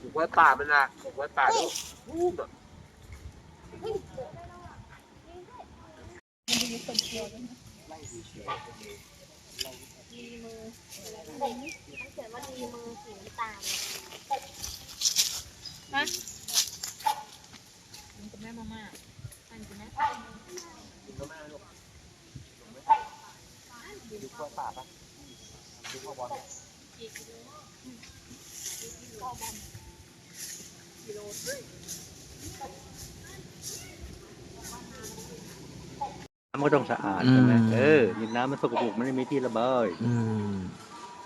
ถูกไว้ป่ามันนะถูกไว้ป่าดูแบบ ดีมือมันเขียนว่าดีมือสีน้ำตาลนะมันจะแม่มาม่าอันจะแม่กินก็แม่ลูกดูข้าวป่าปะดูข้าวบอลน้ำก็ต้องสะอาดใช่ไหมเออยิงน้ำมันสกปรกมันไม่มีที่ระบายอืม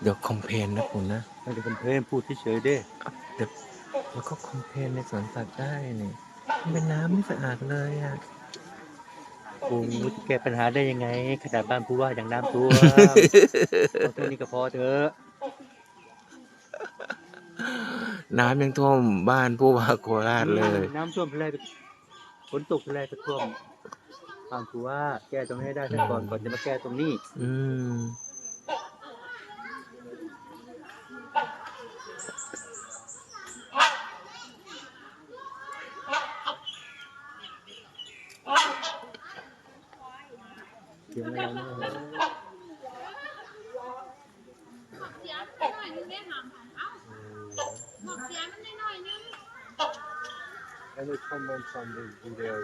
เดี๋ยวคอมเพลนนะคุณนะ ไม่ได้เป็นเพลนพูดเฉยๆเด้เดี๋ยวแล้วก็คอมเพลนในสวนสัตว์ได้นี่มันเป็นน้ำไม่สะอาดเลยอะ กูจะแก้ปัญหาได้ยังไง ขนาดบ้านผู้ว่าอย่างน้ำท่วมเอาเท่านี้ก็พอเถอะน้ำยังท่วมบ้านผู้ว่าโคราชเลย น้ำท่วมทีไรฝนตกทีไรก็ท่วม บ้านผู้ว่าแก้ตรงนี้ให้ได้ซะก่อนก่อนจะมาแก้ตรงนี้ อืม เดี๋ยวไม่เอาไม่เอาเสียมันหน่อยนึงได้หามหามเอ้าบอกเสียมันหน่อยนึง Any comments on the video?